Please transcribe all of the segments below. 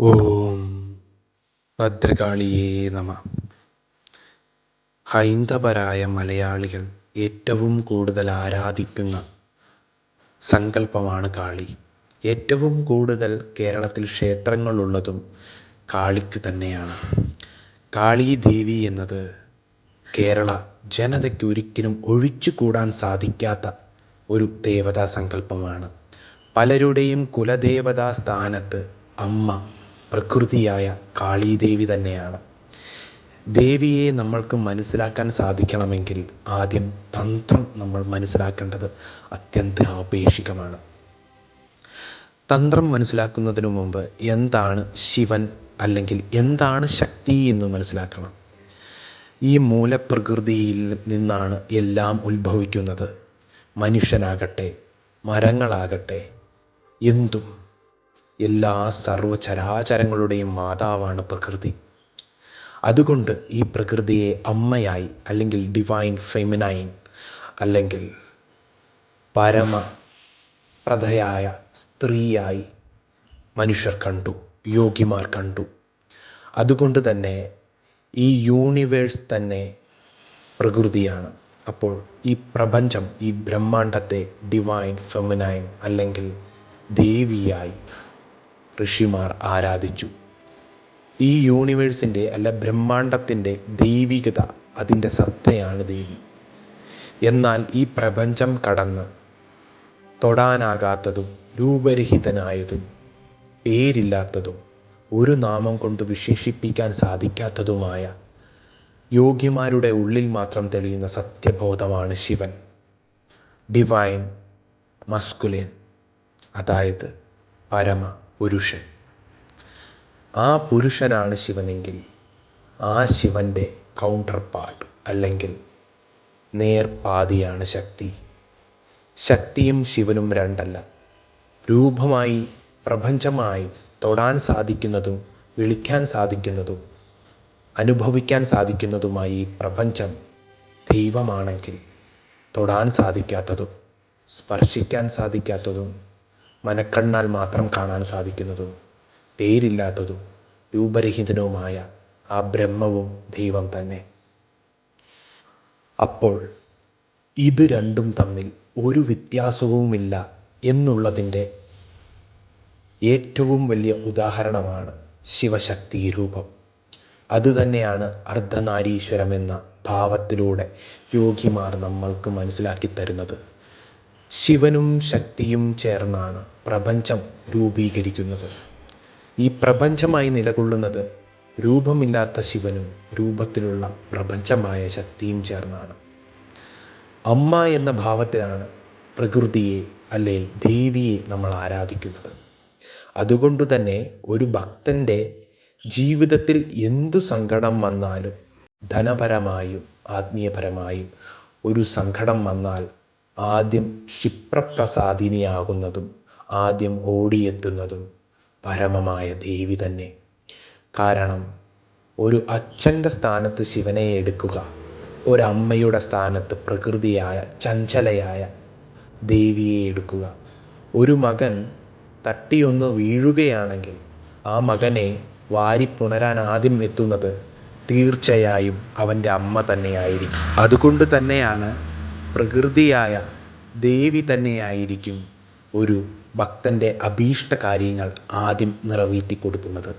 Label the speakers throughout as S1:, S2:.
S1: ഓം ഭദ്രകാളിയേ നമ. ഹൈന്ദവരായ മലയാളികൾ ഏറ്റവും കൂടുതൽ ആരാധിക്കുന്ന സങ്കല്പമാണ് കാളി. ഏറ്റവും കൂടുതൽ കേരളത്തിൽ ക്ഷേത്രങ്ങളുള്ളതും കാളിക്ക് തന്നെയാണ്. കാളി ദേവി എന്നത് കേരള ജനതയ്ക്ക് ഒരിക്കലും ഒഴിച്ചുകൂടാൻ സാധിക്കാത്ത ഒരു ദേവതാ സങ്കല്പമാണ്. പലരുടെയും കുലദേവതാ സ്ഥാനത്ത് അമ്മ പ്രകൃതിയായ കാളീദേവി തന്നെയാണ്. ദേവിയെ നമ്മൾക്ക് മനസ്സിലാക്കാൻ സാധിക്കണമെങ്കിൽ ആദ്യം തന്ത്രം നമ്മൾ മനസ്സിലാക്കേണ്ടത് അത്യന്താപേക്ഷികമാണ് തന്ത്രം മനസ്സിലാക്കുന്നതിനു മുമ്പ് എന്താണ് ശിവൻ അല്ലെങ്കിൽ എന്താണ് ശക്തി എന്ന് മനസ്സിലാക്കണം. ഈ മൂലപ്രകൃതിയിൽ നിന്നാണ് എല്ലാം ഉത്ഭവിക്കുന്നത്. മനുഷ്യനാകട്ടെ മരങ്ങളാകട്ടെ എന്തും. എല്ലാ സർവചരാചരങ്ങളുടെയും മാതാവാണ് പ്രകൃതി. അതുകൊണ്ട് ഈ പ്രകൃതിയെ അമ്മയായി അല്ലെങ്കിൽ ഡിവൈൻ ഫെമിനൈൻ അല്ലെങ്കിൽ പരമ പ്രഥയായ സ്ത്രീയായി മനുഷ്യർ കണ്ടു യോഗിമാർ കണ്ടു. അതുകൊണ്ട് തന്നെ ഈ യൂണിവേഴ്സ് തന്നെ പ്രകൃതിയാണ്. അപ്പോൾ ഈ പ്രപഞ്ചം ഈ ബ്രഹ്മാണ്ടത്തെ ഡിവൈൻ ഫെമിനൈൻ അല്ലെങ്കിൽ ദേവിയായി ഋഷിമാർ ആരാധിച്ചു. ഈ യൂണിവേഴ്സിന്റെ അല്ല ബ്രഹ്മാണ്ടത്തിന്റെ ദൈവികത അതിന്റെ സത്തയാണ് ദേവി. എന്നാൽ ഈ പ്രപഞ്ചം കടന്ന് തൊടാനാകാത്തതും രൂപരഹിതനായതും പേരില്ലാത്തതും ഒരു നാമം കൊണ്ട് വിശേഷിപ്പിക്കാൻ സാധിക്കാത്തതുമായ യോഗ്യമാരുടെ ഉള്ളിൽ മാത്രം തെളിയുന്ന സത്യബോധമാണ് ശിവൻ. ഡിവൈൻ മസ്കുലിൻ അതായത് പരമ. പുരുഷൻ. ആ പുരുഷനാണ് ശിവനെങ്കിൽ ആ ശിവന്റെ കൗണ്ടർ പാർട്ട് അല്ലെങ്കിൽ നേർപാതിയാണ് ശക്തി. ശക്തിയും ശിവനും രണ്ടല്ല. രൂപമായി പ്രപഞ്ചമായി തൊടാൻ സാധിക്കുന്നതും വിളിക്കാൻ സാധിക്കുന്നതും അനുഭവിക്കാൻ സാധിക്കുന്നതുമായി പ്രപഞ്ചം ദൈവമാണെങ്കിൽ തൊടാൻ സാധിക്കാത്തതും സ്പർശിക്കാൻ സാധിക്കാത്തതും മനക്കണ്ണാൽ മാത്രം കാണാൻ സാധിക്കുന്നതും പേരില്ലാത്തതും രൂപരഹിതനുമായ ആ ബ്രഹ്മവും ദൈവം തന്നെ. അപ്പോൾ ഇത് രണ്ടും തമ്മിൽ ഒരു വ്യത്യാസവുമില്ല എന്നുള്ളതിന്റെ ഏറ്റവും വലിയ ഉദാഹരണമാണ് ശിവശക്തി രൂപം. അതുതന്നെയാണ് അർദ്ധനാരീശ്വരം എന്ന ഭാവത്തിലൂടെ യോഗിമാർ നമ്മൾക്ക് മനസ്സിലാക്കി തരുന്നത്. ശിവനും ശക്തിയും ചേർന്നാണ് പ്രപഞ്ചം രൂപീകരിക്കുന്നത്. ഈ പ്രപഞ്ചമായി നിലകൊള്ളുന്നത് രൂപമില്ലാത്ത ശിവനും രൂപത്തിലുള്ള പ്രപഞ്ചമായ ശക്തിയും ചേർന്നാണ്. അമ്മ എന്ന ഭാവത്തിലാണ് പ്രകൃതിയെ അല്ലെങ്കിൽ ദേവിയെ നമ്മൾ ആരാധിക്കുന്നത്. അതുകൊണ്ട് തന്നെ ഒരു ഭക്തന്റെ ജീവിതത്തിൽ എന്തു സങ്കടം വന്നാലും ധനപരമായും ആത്മീയപരമായും ഒരു സങ്കടം വന്നാൽ ആദ്യം ക്ഷിപ്രപ്രസാദിനിയാകുന്നതും ആദ്യം ഓടിയെത്തുന്നതും പരമമായ ദേവി തന്നെ. കാരണം ഒരു അച്ഛന്റെ സ്ഥാനത്ത് ശിവനെ എടുക്കുക ഒരമ്മയുടെ സ്ഥാനത്ത് പ്രകൃതിയായ ചഞ്ചലയായ ദേവിയെ എടുക്കുക. ഒരു മകൻ തട്ടിയൊന്ന് വീഴുകയാണെങ്കിൽ ആ മകനെ വാരിപ്പുണരാൻ ആദ്യം എത്തുന്നത് തീർച്ചയായും അവന്റെ അമ്മ തന്നെയായിരിക്കും. അതുകൊണ്ട് തന്നെയാണ് പ്രകൃതിയായ ദേവി തന്നെയായിരിക്കും ഒരു ഭക്തന്റെ അഭീഷ്ട കാര്യങ്ങൾ ആദ്യം നിറവേറ്റി കൊടുക്കുന്നത്.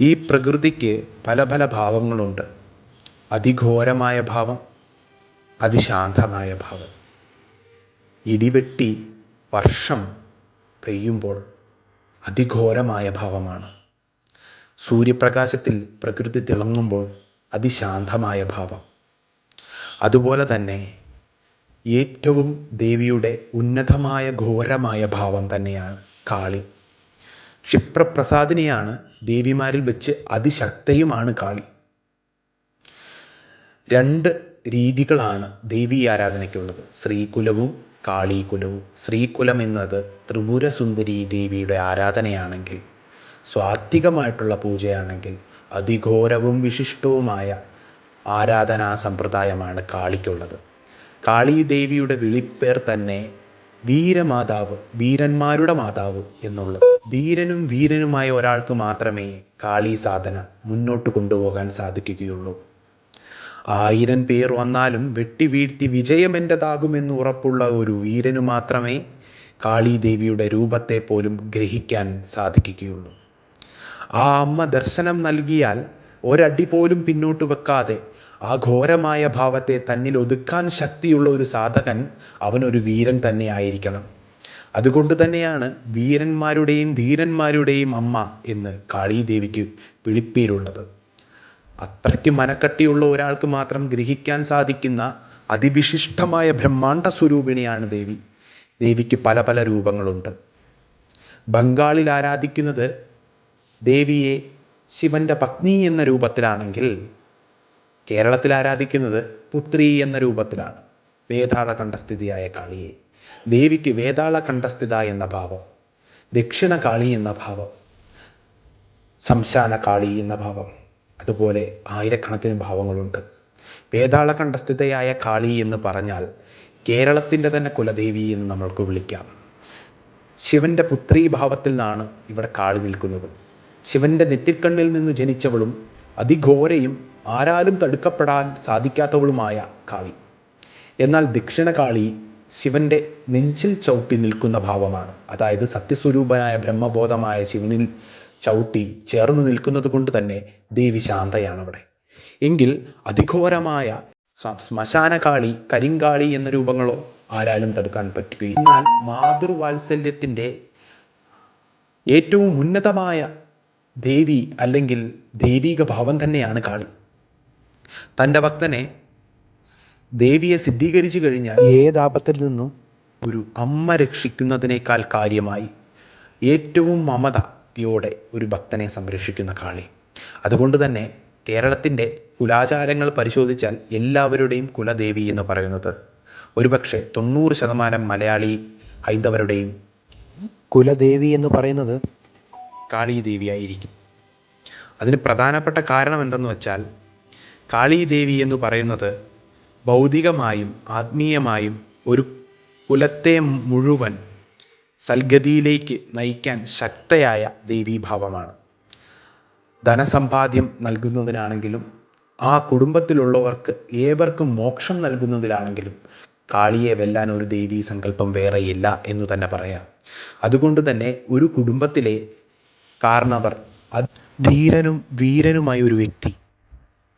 S1: ഈ പ്രകൃതിക്ക് പല പല ഭാവങ്ങളുണ്ട്. അതിഘോരമായ ഭാവം അതിശാന്തമായ ഭാവം. ഇടിവെട്ടി വർഷം പെയ്യുമ്പോൾ അതിഘോരമായ ഭാവമാണ്. സൂര്യപ്രകാശത്തിൽ പ്രകൃതി തിളങ്ങുമ്പോൾ അതിശാന്തമായ ഭാവം. അതുപോലെ തന്നെ ഏറ്റവും ദേവിയുടെ ഉന്നതമായ ഘോരമായ ഭാവം തന്നെയാണ് കാളി. ക്ഷിപ്രപ്രസാദിനെയാണ് ദേവിമാരിൽ വെച്ച് അതിശക്തയുമാണ് കാളി. രണ്ട് രീതികളാണ് ദേവി ആരാധനയ്ക്കുള്ളത്. ശ്രീകുലവും കാളീകുലവും. ശ്രീകുലം എന്നത് ത്രിപുരസുന്ദരി ദേവിയുടെ ആരാധനയാണെങ്കിൽ സ്വാത്വികമായിട്ടുള്ള പൂജയാണെങ്കിൽ അതിഘോരവും വിശിഷ്ടവുമായ ആരാധനാ സമ്പ്രദായമാണ് കാളിക്കുള്ളത്. കാളീ ദേവിയുടെ വിളിപ്പേർ തന്നെ വീരമാതാവ് വീരന്മാരുടെ മാതാവ് എന്നുള്ളത്. ധീരനും വീരനുമായ ഒരാൾക്ക് മാത്രമേ കാളി സാധന മുന്നോട്ട് കൊണ്ടുപോകാൻ സാധിക്കുകയുള്ളൂ. ആയിരം പേർ വന്നാലും വെട്ടി വീഴ്ത്തി വിജയം എന്റെതാകുമെന്ന് ഉറപ്പുള്ള ഒരു വീരനു മാത്രമേ കാളീദേവിയുടെ രൂപത്തെ പോലും ഗ്രഹിക്കാൻ സാധിക്കുകയുള്ളൂ. ആ അമ്മ ദർശനം നൽകിയാൽ ഒരടി പോലും പിന്നോട്ട് വെക്കാതെ ആ ഘോരമായ ഭാവത്തെ തന്നിൽ ഒതുക്കാൻ ശക്തിയുള്ള ഒരു സാധകൻ അവനൊരു വീരൻ തന്നെ ആയിരിക്കണം. അതുകൊണ്ട് തന്നെയാണ് വീരന്മാരുടെയും ധീരന്മാരുടെയും അമ്മ എന്ന് കാളീദേവിക്ക് വിളിപ്പേരുള്ളത്. അത്രയ്ക്ക് മനക്കട്ടിയുള്ള ഒരാൾക്ക് മാത്രം ഗ്രഹിക്കാൻ സാധിക്കുന്ന അതിവിശിഷ്ടമായ ബ്രഹ്മാണ്ട സ്വരൂപിണിയാണ് ദേവി. ദേവിക്ക് പല പല രൂപങ്ങളുണ്ട്. ബംഗാളിൽ ആരാധിക്കുന്നത് ദേവിയെ ശിവന്റെ പത്നി എന്ന രൂപത്തിലാണെങ്കിൽ കേരളത്തിൽ ആരാധിക്കുന്നത് പുത്രി എന്ന രൂപത്തിലാണ്. വേതാള കണ്ഠസ്ഥിതിയായ കാളിയെ. ദേവിക്ക് വേതാള കണ്ഠസ്ഥിത എന്ന ഭാവം. ദക്ഷിണ കാളി എന്ന ഭാവം. സംശാന കാളി എന്ന ഭാവം. അതുപോലെ ആയിരക്കണക്കിന് ഭാവങ്ങളുണ്ട്. വേതാള കണ്ഠസ്ഥിതയായ കാളി എന്ന് പറഞ്ഞാൽ കേരളത്തിന്റെ തന്നെ കുലദേവി എന്ന് നമ്മൾക്ക് വിളിക്കാം. ശിവന്റെ പുത്രീ ഭാവത്തിൽ നിന്നാണ് ഇവിടെ കാളി നിൽക്കുന്നത്. ശിവന്റെ നെറ്റിക്കണ്ണിൽ നിന്ന് ജനിച്ചവളും അതിഘോരയും ആരാലും തടുക്കപ്പെടാൻ സാധിക്കാത്തവളുമായ കാളി. എന്നാൽ ദക്ഷിണ കാളി ശിവന്റെ നെഞ്ചിൽ ചവിട്ടി നിൽക്കുന്ന ഭാവമാണ്. അതായത് സത്യസ്വരൂപനായ ബ്രഹ്മബോധമായ ശിവനിൽ ചവിട്ടി ചേർന്ന് നിൽക്കുന്നത് കൊണ്ട് തന്നെ ദേവി ശാന്തയാണ് അവിടെ എങ്കിൽ അതിഘോരമായ ശ്മശാനകാളി കരിങ്കാളി എന്ന രൂപങ്ങളോ ആരാലും തടുക്കാൻ പറ്റുകയില്ല. എന്നാൽ മാതൃവാത്സല്യത്തിന്റെ ഏറ്റവും ഉന്നതമായ ദേവി അല്ലെങ്കിൽ ദൈവിക ഭാവം തന്നെയാണ് കാളി. തന്റെ ഭക്തനെ ദേവിയെ സിദ്ധീകരിച്ചു കഴിഞ്ഞാൽ ഏതാപത്തിൽ നിന്നും? ഒരു അമ്മ രക്ഷിക്കുന്നതിനേക്കാൾ കാര്യമായി ഏറ്റവും മമതയോടെ ഒരു ഭക്തനെ സംരക്ഷിക്കുന്ന കാളി. അതുകൊണ്ട് തന്നെ കേരളത്തിന്റെ കുലാചാരങ്ങൾ പരിശോധിച്ചാൽ എല്ലാവരുടെയും കുലദേവി എന്ന് പറയുന്നത് ഒരുപക്ഷെ തൊണ്ണൂറ് ശതമാനം മലയാളി ഹൈന്ദവരുടെയും കുലദേവി എന്ന് പറയുന്നത് കാളീദേവിയായിരിക്കും. അതിന് പ്രധാനപ്പെട്ട കാരണം എന്തെന്ന് വെച്ചാൽ കാളീദേവി എന്ന് പറയുന്നത് ഭൗതികമായും ആത്മീയമായും ഒരു കുലത്തെ മുഴുവൻ സൽഗതിയിലേക്ക് നയിക്കാൻ ശക്തയായ ദേവീഭാവമാണ്. ധനസമ്പാദ്യം നൽകുന്നതിനാണെങ്കിലും ആ കുടുംബത്തിലുള്ളവർക്ക് ഏവർക്കും മോക്ഷം നൽകുന്നതിലാണെങ്കിലും കാളിയെ വെല്ലാൻ ഒരു ദേവീ സങ്കല്പം വേറെയില്ല എന്ന് തന്നെ പറയാം. അതുകൊണ്ട് തന്നെ ഒരു കുടുംബത്തിലെ കാരണവർ ധീരനും വീരനുമായ ഒരു വ്യക്തി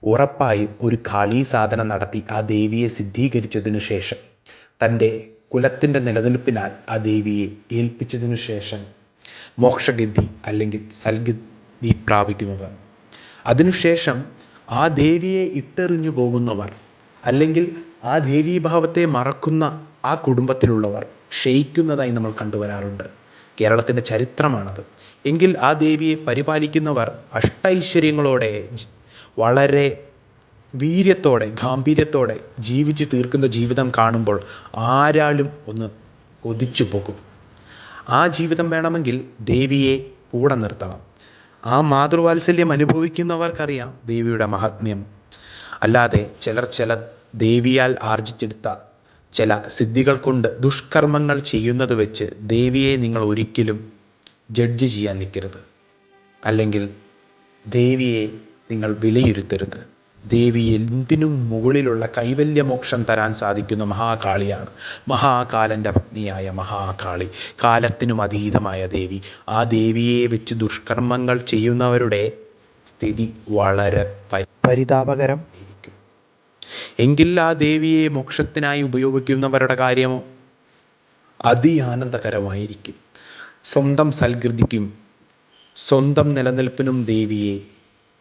S1: ഉറപ്പായും ഒരു കാളീ സാധന നടത്തി ആ ദേവിയെ സിദ്ധീകരിച്ചതിനു ശേഷം തന്റെ കുലത്തിന്റെ നിലനിൽപ്പിനാൽ ആ ദേവിയെ ഏൽപ്പിച്ചതിനു ശേഷം മോക്ഷഗതി അല്ലെങ്കിൽ സൽഗതി പ്രാപിക്കുന്നവർ. അതിനുശേഷം ആ ദേവിയെ ഇട്ടെറിഞ്ഞു പോകുന്നവർ അല്ലെങ്കിൽ ആ ദേവീഭാവത്തെ മറക്കുന്ന ആ കുടുംബത്തിലുള്ളവർ ക്ഷയിക്കുന്നതായി നമ്മൾ കണ്ടുവരാറുണ്ട്. കേരളത്തിന്റെ ചരിത്രമാണത്. എങ്കിൽ ആ ദേവിയെ പരിപാലിക്കുന്നവർ അഷ്ടൈശ്വര്യങ്ങളോടെ വളരെ വീര്യത്തോടെ ഗാംഭീര്യത്തോടെ ജീവിച്ചു തീർക്കുന്ന ജീവിതം കാണുമ്പോൾ ആരാലും ഒന്ന് കൊതിച്ചു പോകും. ആ ജീവിതം വേണമെങ്കിൽ ദേവിയെ കൂടെ നിർത്തണം. ആ മാതൃവാത്സല്യം അനുഭവിക്കുന്നവർക്കറിയാം ദേവിയുടെ മഹാത്മ്യം. അല്ലാതെ ചിലർ ചില ദേവിയാൽ ആർജിച്ചെടുത്ത ചില സിദ്ധികൾ കൊണ്ട് ദുഷ്കർമ്മങ്ങൾ ചെയ്യുന്നത് വെച്ച് ദേവിയെ നിങ്ങൾ ഒരിക്കലും ജഡ്ജ് ചെയ്യാൻ നിൽക്കരുത്. അല്ലെങ്കിൽ ദേവിയെ നിങ്ങൾ വിലയിരുത്തരുത്. ദേവി എന്തിനും മുകളിലുള്ള കൈവല്യ മോക്ഷം തരാൻ സാധിക്കുന്ന മഹാകാളിയാണ്. മഹാകാലന്റെ പത്നിയായ മഹാകാളി. കാലത്തിനും അതീതമായ ദേവി. ആ ദേവിയെ വെച്ച് ദുഷ്കർമ്മങ്ങൾ ചെയ്യുന്നവരുടെ സ്ഥിതി വളരെ പരിതാപകരം. എങ്കിൽ ആ ദേവിയെ മോക്ഷത്തിനായി ഉപയോഗിക്കുന്നവരുടെ കാര്യമോ അതിയാനന്ദകരമായിരിക്കും. സ്വന്തം സൽകൃതിക്കും സ്വന്തം നിലനിൽപ്പിനും ദേവിയെ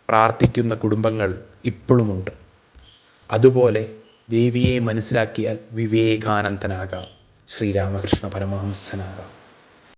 S1: പ്രാർത്ഥിക്കുന്ന കുടുംബങ്ങൾ ഇപ്പോഴുമുണ്ട് അതുപോലെ ദേവിയെ മനസ്സിലാക്കിയാൽ വിവേകാനന്ദനാകാം ശ്രീരാമകൃഷ്ണ പരമഹംസനാകാം.